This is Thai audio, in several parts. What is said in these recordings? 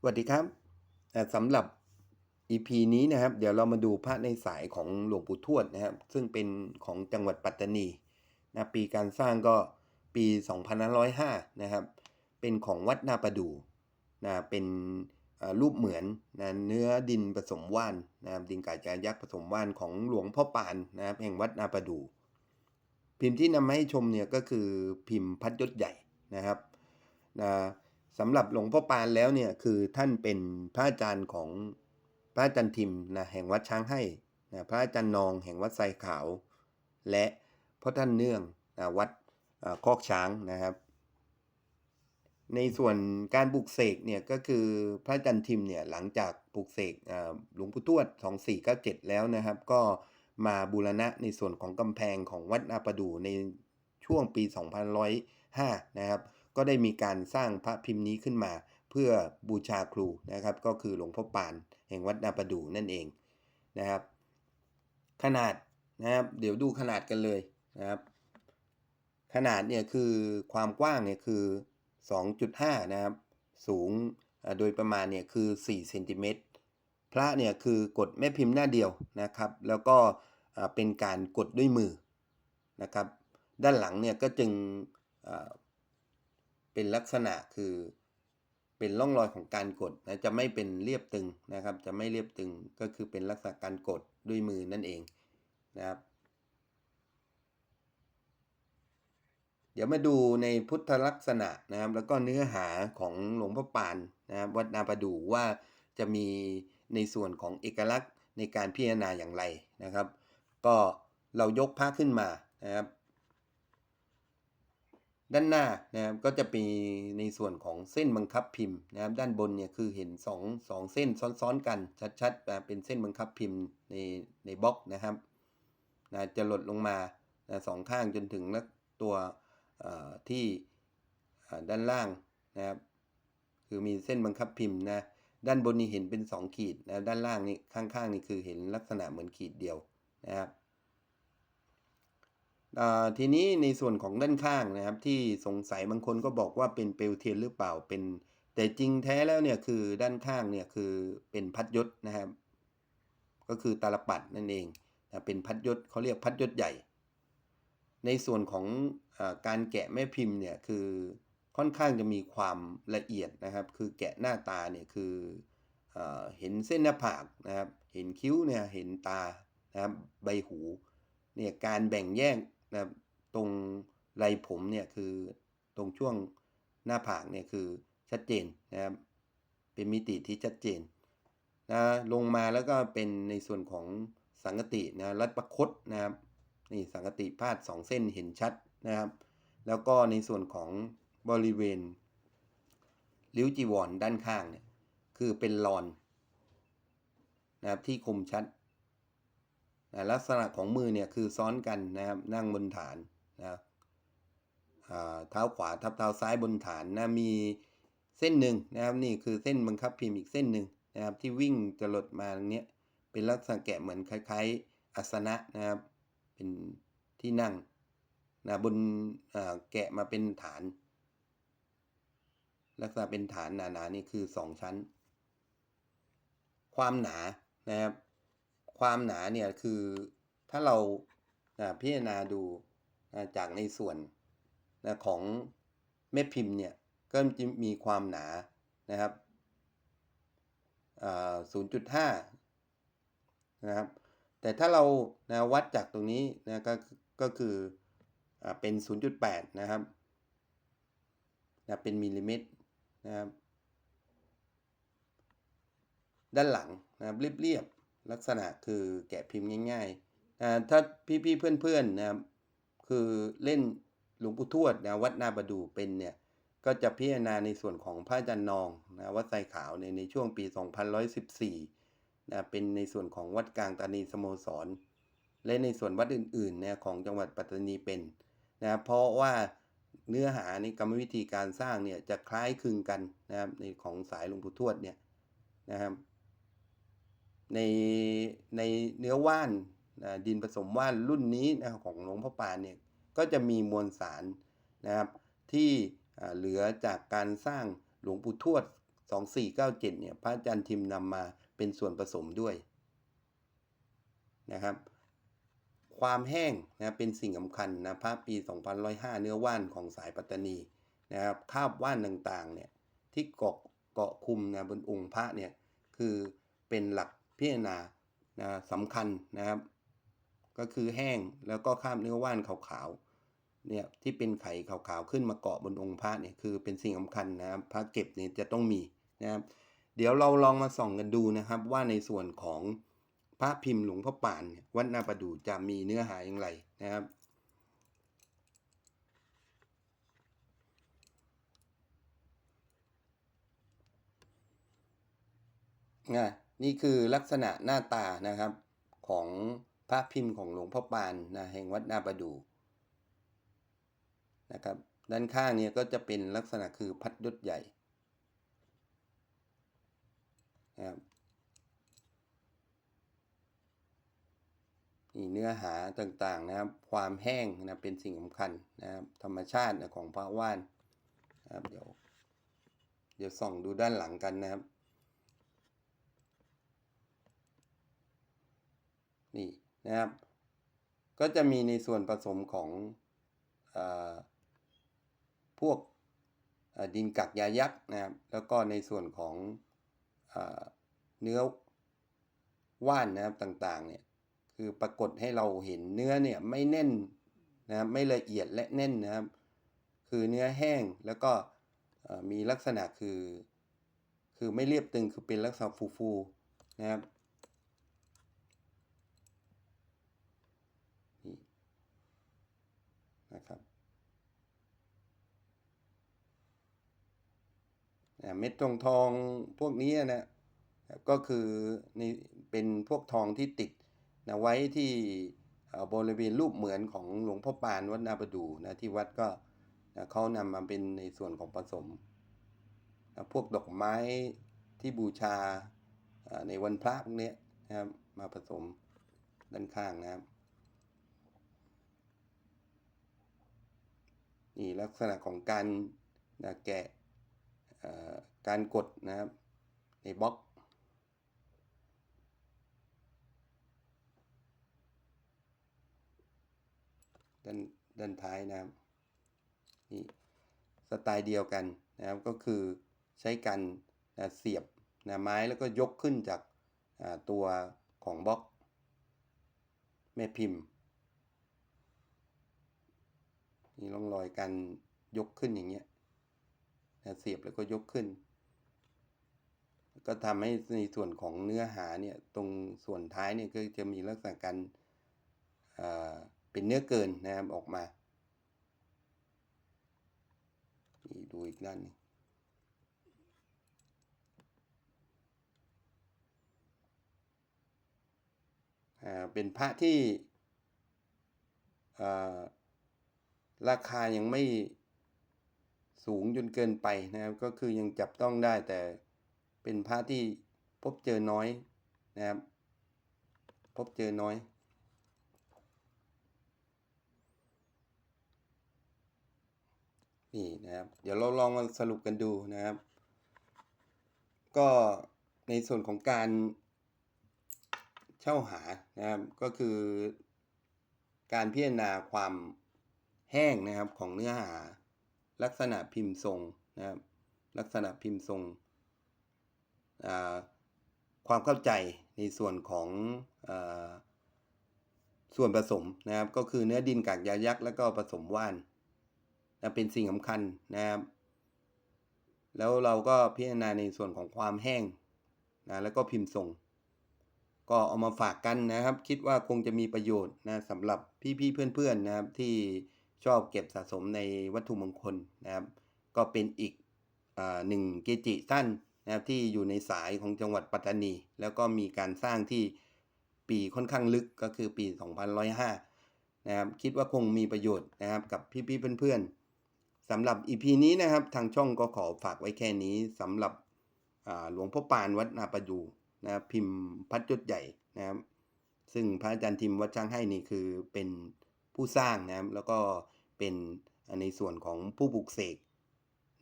สวัสดีครับสำหรับ EP นี้นะครับ เดี๋ยวเรามาดูพระในสายของหลวงปู่ทวดนะครับ ซึ่งเป็นของจังหวัดปัตตานีนะปีการสร้างก็ปี 2505 นะครับ เป็นของวัดนาประดูนะเป็นรูปเหมือนนะเนื้อดินผสมว่านนะครับดินกายจายักษ์ผสมว่านของหลวงพ่อปานนะครับแห่งวัดนาประดู พิมพ์ที่นำมาให้ชมเนี่ยก็คือพิมพ์พัดยศใหญ่นะครับนะ สำหรับหลวงพ่อปานแล้วเนี่ยคือท่านเป็นพระอาจารย์ของพระอาจารย์ทิมนะแห่งวัดช้างให้นะพระอาจารย์นองแห่งวัดไซขาว และพ่อท่านเนื่องนะวัดอคอกช้างนะครับ ในส่วนการปลูกเสกเนี่ยก็คือพระอาจารย์ทิมเนี่ยหลังจากปลูกเสกหลวงปู่ทวด 2497 แล้วนะครับ ก็มาบูรณะในส่วนของกำแพงของวัดนาประดูในช่วงปี 2105 นะครับ ก็ได้มีการสร้างพระพิมพ์นี้ขึ้นมา เพื่อบูชาครูนะครับ ก็คือหลวงพ่อปาน แห่งวัดนาประดูนั่นเองนะครับ ขนาดนะครับเดี๋ยวดูขนาดกันเลยนะครับ ขนาดเนี่ยคือความกว้างเนี่ยคือ 2.5 นะครับ สูงโดยประมาณเนี่ยคือ4เซนติเมตรพระเนี่ยคือกดแม่พิมพ์หน้าเดียวนะครับ แล้วก็เป็นการกดด้วยมือนะครับ ด้านหลังเนี่ยก็จึง เป็นลักษณะคือเป็นร่องรอยของการกดนะจะไม่เป็นเรียบตึงนะครับ จะไม่เรียบตึงก็คือเป็นลักษณะการกดด้วยมือนั่นเองนะครับ เดี๋ยวมาดูในพุทธลักษณะนะครับ แล้วก็เนื้อหาของหลวงพ่อปานนะครับวัดนาประดูว่าจะมีในส่วนของเอกลักษณ์ในการพิจารณาอย่างไรนะครับ ก็เรายกพระขึ้นมานะครับ ด้านหน้านะครับก็จะมีในส่วนของเส้นบังคับพิมพ์นะครับ ด้านบนเนี่ยคือเห็น2งสองเส้นซ้อนๆกันชัดๆนะเป็นเส้นบังคับพิมพ์ในในบล็อกนะครับนะจะหลดลงมานะสองข้างจนถึงตัวที่ด้านล่างนะครับ คือมีเส้นบังคับพิมพ์นะด้านบนนี่เห็นเป็น 2 ขีดนะด้านล่างนี่ข้างๆนี่คือเห็นลักษณะเหมือนขีดเดียวนะครับ ทีนี้ในส่วนของด้านข้างนะครับ ที่สงสัยบางคนก็บอกว่าเป็นเปลวเทียนหรือเปล่าเป็น แต่จริงแท้แล้วเนี่ยคือด้านข้างเนี่ยคือเป็นพัดยศนะครับ ก็คือตาลปัดนั่นเองนะเป็นพัดยศเขาเรียกพัดยศใหญ่ ในส่วนของอการแกะแม่พิมพ์เนี่ยคือค่อนข้างจะมีความละเอียดนะครับ คือแกะหน้าตาเนี่ยคืออเห็นเส้นหน้าผากนะครับ เห็นคิ้วเนี่ยเห็นตานะครับใบหูเนี่ยการแบ่งแยก นะครับตรงไรผมเนี่ยคือตรงช่วงหน้าผากเนี่ยคือชัดเจนนะครับ เป็นมิติที่ชัดเจนนะลงมาแล้วก็เป็นในส่วนของสังกตินะรัดประคตนะครับนี่สังกติพาดสองเส้นเห็นชัดนะครับ แล้วก็ในส่วนของบริเวณริ้วจีวรด้านข้างเนี่ยคือเป็นรอนนะครับที่คมชัด นะลักษณะของมือเนี่ยคือซ้อนกันนะครับนั่งบนฐานนะครับเท้าขวาทับเท้าซ้ายบนฐานนะมีเส้นหนึ่งนะครับนี่คือเส้นบังคับพิมพ์อีกเส้นหนึ่งนะครับที่วิ่งจะหลดมาตรงนี้เป็นลักษณะแกะเหมือนคล้ายๆอาสนะนะครับเป็นที่นั่งนะบนแกะมาเป็นฐาน ลักษณะเป็นฐานหนาๆนี่คือสองชั้น ความหนานะครับ ความหนาเนี่ยคือถ้าเราพิจารณาดูจากในส่วนของแม่พิมพ์เนี่ยก็จะมีความหนานะครับ0.5 นะครับ แต่ถ้าเรานะวัดจากตรงนี้นะก็ก็คืออเป็น 0.8 นะครับนะเป็นมิลลิเมตรนะครับ ด้านหลังนะครับเรียบๆ ลักษณะคือแกะพิมพ์ง่ายๆอ่ถ้าพี่ๆเพื่อนๆนะครับคือเล่นหลวงปู่ทวดนะวัดนาประดูเป็นเนี่ยก็จะพิจารณาในส่วนของพระอาจารย์นองนะวัดไซขาวในในช่วงปี 2114นะเป็นในส่วนของวัดกลางตานีสโมสร และในส่วนวัดอื่นๆนะของจังหวัดปัตตานีเป็นนะเพราะว่าเนื้อหาในกรรมวิธีการสร้างเนี่ยจะคล้ายคลึงกันนะครับในของสายหลวงปู่ทวดเนี่ยนะครับ ในในเนื้อว่านนะดินผสมว่านรุ่นนี้นะของหลวงพ่อปานเนี่ยก็จะมีมวลสารนะครับที่เหลือจากการสร้างหลวงปู่ทวด 2497เนี่ยพระอาจารย์ทิมนำมาเป็นส่วนผสมด้วยนะครับ ความแห้งนะเป็นสิ่งสำคัญนะพระปี 2105 เนื้อว่านของสายปัตตานีนะครับคาบว่านต่างๆเนี่ยที่เกาะเกาะคุมนะบนองค์พระเนี่ยคือเป็นหลัก พิจารณานะสำคัญนะครับ ก็คือแห้งแล้วก็คาบเนื้อว่านขาวๆเนี่ยที่เป็นไข่ขาวๆขึ้นมาเกาะบนองค์พระเนี่ยคือเป็นสิ่งสำคัญนะครับพระเก็บเนี่ยจะต้องมีนะครับ เดี๋ยวเราลองมาส่องกันดูนะครับ ว่าในส่วนของพระพิมพ์หลวงพ่อปานเนี่ยวัดนาประดูจะมีเนื้อหาอย่างไรนะครับอะ นี่คือลักษณะหน้าตานะครับของพระพิมพ์ของหลวงพ่อปานนะแห่งวัดนาประดูนะครับ ด้านข้างเนี่ยก็จะเป็นลักษณะคือพัดยศใหญ่นะครับนี่เนื้อหาต่างๆนะครับ ความแห้งนะเป็นสิ่งสำคัญนะครับ ธรรมชาตินะของพระว่านนะครับเดี๋ยวเดี๋ยวส่องดูด้านหลังกันนะครับ นะครับ ก็จะมีในส่วนผสมของอพวกดินกักยายักษ์นะครับ แล้วก็ในส่วนของอเนื้อว่านนะครับต่างๆเนี่ยคือปรากฏให้เราเห็นเนื้อเนี่ยไม่แน่นนะครับไม่ละเอียดและแน่นนะครับ คือเนื้อแห้งแล้วก็มีลักษณะคือ คือไม่เรียบตึงคือเป็นลักษณะฟูๆนะครับ นี่นะครับอ่า เม็ดทองทองพวกนี้นะก็คือในเป็นพวกทองที่ติดนะไว้ที่บริเวณรูปเหมือนของหลวงพ่อปานวัดนาประดูนะที่วัดก็นะเขานำมาเป็นในส่วนของผสมนะพวกดอกไม้ที่บูชาในวันพระพวกนี้นะครับมาผสมด้านข้างนะครับนี่ลักษณะของการนะแกะ การกดนะครับในบล็อกด้านด้านท้ายนะครับนี่สไตล์เดียวกันนะครับก็คือใช้กันนะเสียบนะไม้แล้วก็ยกขึ้นจากตัวของบล็อกแม่พิมพ์มีร่องรอยการยกขึ้นอย่างเงี้ย เสียบแล้วก็ยกขึ้น ก็ทำให้ในส่วนของเนื้อหาเนี่ยตรงส่วนท้ายเนี่ยก็จะมีลักษณะการเอ่อเป็นเนื้อเกินนะครับออกมานี่ดูอีกด้านหนึงอ่าเป็นพระที่อ่าราคายังไม่ สูงจนเกินไปนะครับ ก็คือยังจับต้องได้แต่เป็นพระที่พบเจอน้อยนะครับ พบเจอน้อย นี่นะครับ เดี๋ยวเราลองมาสรุปกันดูนะครับ ก็ในส่วนของการเช่าหานะครับก็คือการพิจารณาความแห้งนะครับของเนื้อหา ลักษณะพิมพ์ทรงนะครับลักษณะพิมพ์ทรง ความเข้าใจในส่วนของอส่วนผสมนะครับ ก็คือเนื้อดินกากยายักษ์แล้วก็ผสมว่านนะเป็นสิ่งสำคัญนะครับ แล้วเราก็พิจารณาในส่วนของความแห้งนะแล้วก็พิมพ์ทรง ก็เอามาฝากกันนะครับ คิดว่าคงจะมีประโยชน์นะสำหรับพี่ๆเพื่อนๆนะครับที่ ชอบเก็บสะสมในวัตถุมงคลนะครับ ก็เป็นอีกอหนึ่งเกจิท่านนะครับที่อยู่ในสายของจังหวัดปัตตานี แล้วก็มีการสร้างที่ปีค่อนข้างลึกก็คือปี 2105 นะครับคิดว่าคงมีประโยชน์นะครับกับพี่ๆเพื่อนๆสำหรับ EP นี้นะครับ ทางช่องก็ขอฝากไว้แค่นี้สำหรับหลวงพ่อปานวัดนาประดูนะครับพิมพ์พัดยศใหญ่นะครับ ซึ่งพระอาจารย์ทิมวัดช่างให้นี่คือเป็น ผู้สร้างนะครับ แล้วก็เป็นในส่วนของผู้บุกเสก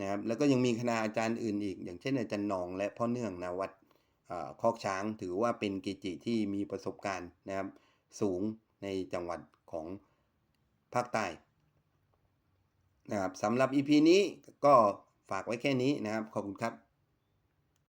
นะครับ แล้วก็ยังมีคณาอาจารย์อื่นอีก อย่างเช่นอาจารย์นองและพ่อเนื่องนาวัดอคอกช้างถือว่าเป็นเกจิที่มีประสบการณ์นะครับ สูงในจังหวัดของภาคใต้นะครับสำหรับ EP นี้ก็ฝากไว้แค่นี้นะครับ ขอบคุณครับ